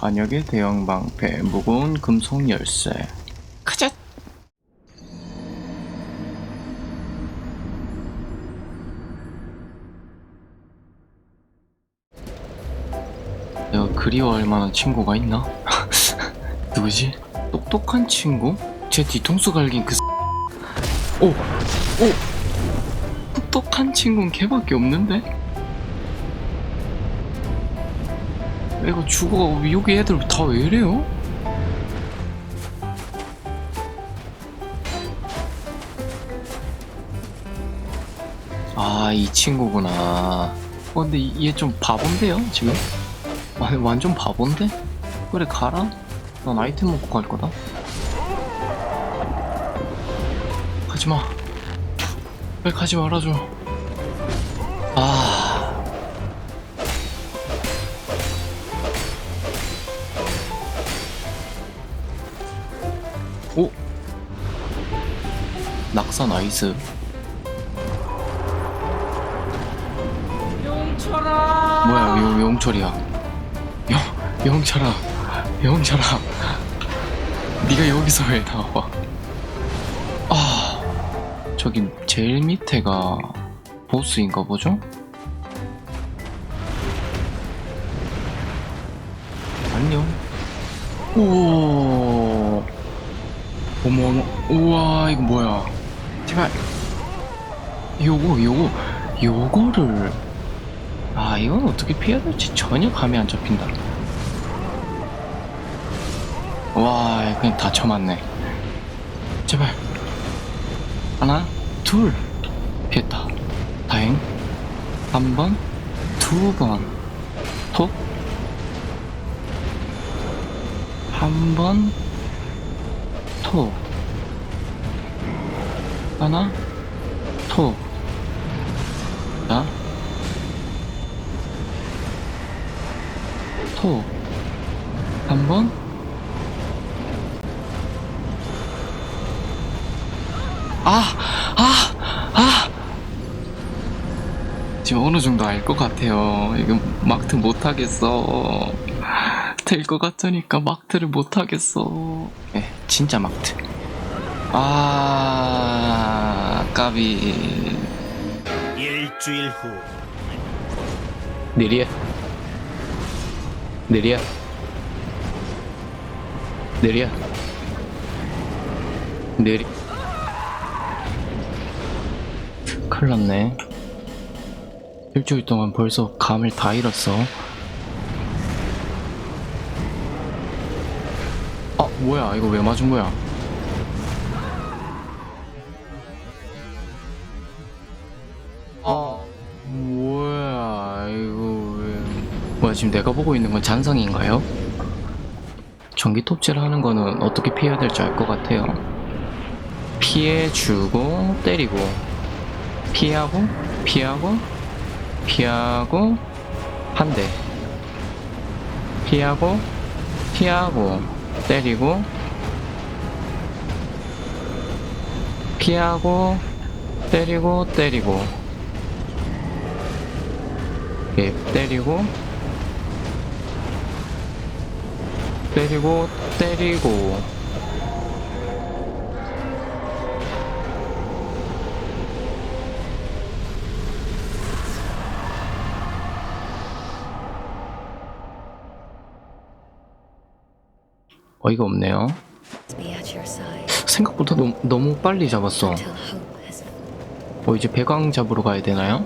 반역의 대형 방패, 무거운 금속 열쇠. 가자. 내가 그리워할 만한 친구가 있나? 누구지? 똑똑한 친구? 제 뒤통수 갈긴 그 오! 오! 똑똑한 친구는 걔밖에 없는데? 이거 죽어 여기 애들 다 왜 이래요? 아 이 친구구나 어 근데 얘 좀 바본데요 지금? 완, 완전 바본데? 그래 가라 난 아이템 먹고 갈 거다 가지마 왜 가지 말아줘 오. 낙사 나이스. 용철아. 뭐야 왜 영철이야. 영 영철아. 영철아. 네가 여기서 왜 나와? 아 저기 제일 밑에가 보스인가 보죠? 안녕. 우와 어머 어머. 우와 이거 뭐야? 제발. 요거 요거. 요거를. 아 이건 어떻게 피해야 될지 전혀 감이 안 잡힌다. 와 그냥 다 쳐맞네. 제발. 하나 둘. 피했다. 다행. 한 번 두 번. 톡. 한번 톡 하나 톡 자, 톡. 한 번. 아! 아! 아! 지금 어느 정도 알 것 같아요. 이거 막트 못 하겠어. 될 것 같으니까 막트를 못 하겠어. 예, 진짜 막트. 아, 까비. 일주일 후 느리야. 느리야. 느리야. 느리. 큰일 났네. 일주일 동안 벌써 감을 다 잃었어. 아, 뭐야. 이거 왜 맞은 거야? 아, 뭐야. 이거 왜. 뭐야, 지금 내가 보고 있는 건 잔상인가요? 전기 톱질을 하는 거는 어떻게 피해야 될지 알 것 같아요. 피해주고, 때리고, 피하고, 피하고, 피하고, 한 대. 피하고, 피하고, 때리고, 피하고, 때리고, 때리고. 예, 때리고, 때리고, 때리고. 어이가 없네요. 생각보다 너무, 너무 빨리 잡았어. 어, 이제 배광 잡으러 가야 되나요?